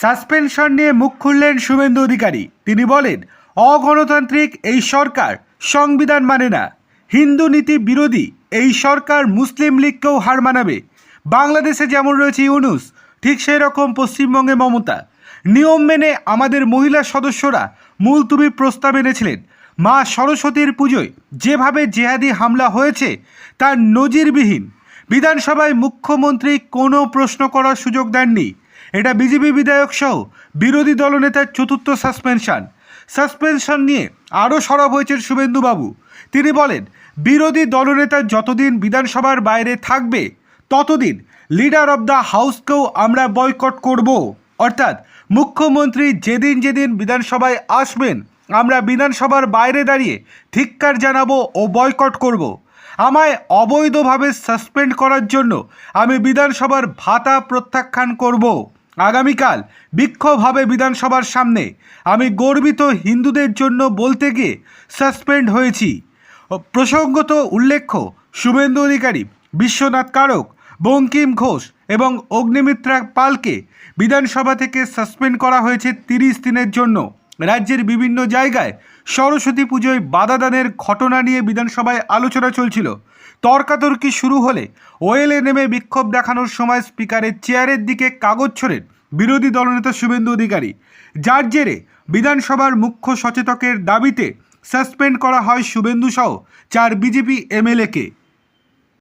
Suspension নিয়ে মুখ খুললেন শুভেন্দু অধিকারী। তিনি বলেন, অগণতান্ত্রিক এই সরকার সংবিধান মানে না। হিন্দু নীতি বিরোধী এই সরকার মুসলিম লীগকেও হার মানাবে। বাংলাদেশে যেমন রয়েছে ইউনুস, ঠিক সেই রকম পশ্চিমবঙ্গে মমতা। নিয়ম মেনে আমাদের মহিলা সদস্যরা মুলতুবি প্রস্তাব এনেছিলেন। মা সরস্বতীর পুজোয় যেভাবে জেহাদি হামলা হয়েছে, তার নজিরবিহীন বিধানসভায় মুখ্যমন্ত্রী কোনো প্রশ্ন করার সুযোগ দেননি। এটা বিজেপি বিধায়ক সহ বিরোধী দলনেতার চতুর্থ সাসপেনশন। সাসপেনশন নিয়ে আরও সরব হয়েছেন শুভেন্দুবাবু। তিনি বলেন, বিরোধী দলনেতা যতদিন বিধানসভার বাইরে থাকবে, ততদিন লিডার অব দ্য হাউসকেও আমরা বয়কট করব। অর্থাৎ মুখ্যমন্ত্রী যেদিন যেদিন বিধানসভায় আসবেন আমরা বিধানসভার বাইরে দাঁড়িয়ে ধিক্কার জানাব ও বয়কট করব। আমায় অবৈধভাবে সাসপেন্ড করার জন্য আমি বিধানসভার ভাতা প্রত্যাখ্যান করব। আগামীকাল বিক্ষোভ হবে বিধানসভার সামনে আমি গর্বিত হিন্দুদের জন্য বলতে গিয়ে সাসপেন্ড হয়েছি। প্রসঙ্গত উল্লেখ্য, শুভেন্দু অধিকারী, বিশ্বনাথ কারক, বঙ্কিম ঘোষ এবং অগ্নিমিত্রা পালকে বিধানসভা থেকে সাসপেন্ড করা হয়েছে তিরিশ দিনের জন্য। রাজ্যের বিভিন্ন জায়গায় সরস্বতী পুজোয় বাধাদানের ঘটনা নিয়ে বিধানসভায় আলোচনা চলছিল। তর্কাতর্কি শুরু হলে ওয়েলে নেমে বিক্ষোভ দেখানোর সময় স্পিকারের চেয়ারের দিকে কাগজ ছোড়েন বিরোধী দলনেতা শুভেন্দু অধিকারী। যার জেরে বিধানসভার মুখ্য সচেতকের দাবিতে সাসপেন্ড করা হয় শুভেন্দু সহ চার বিজেপি এমএলএকে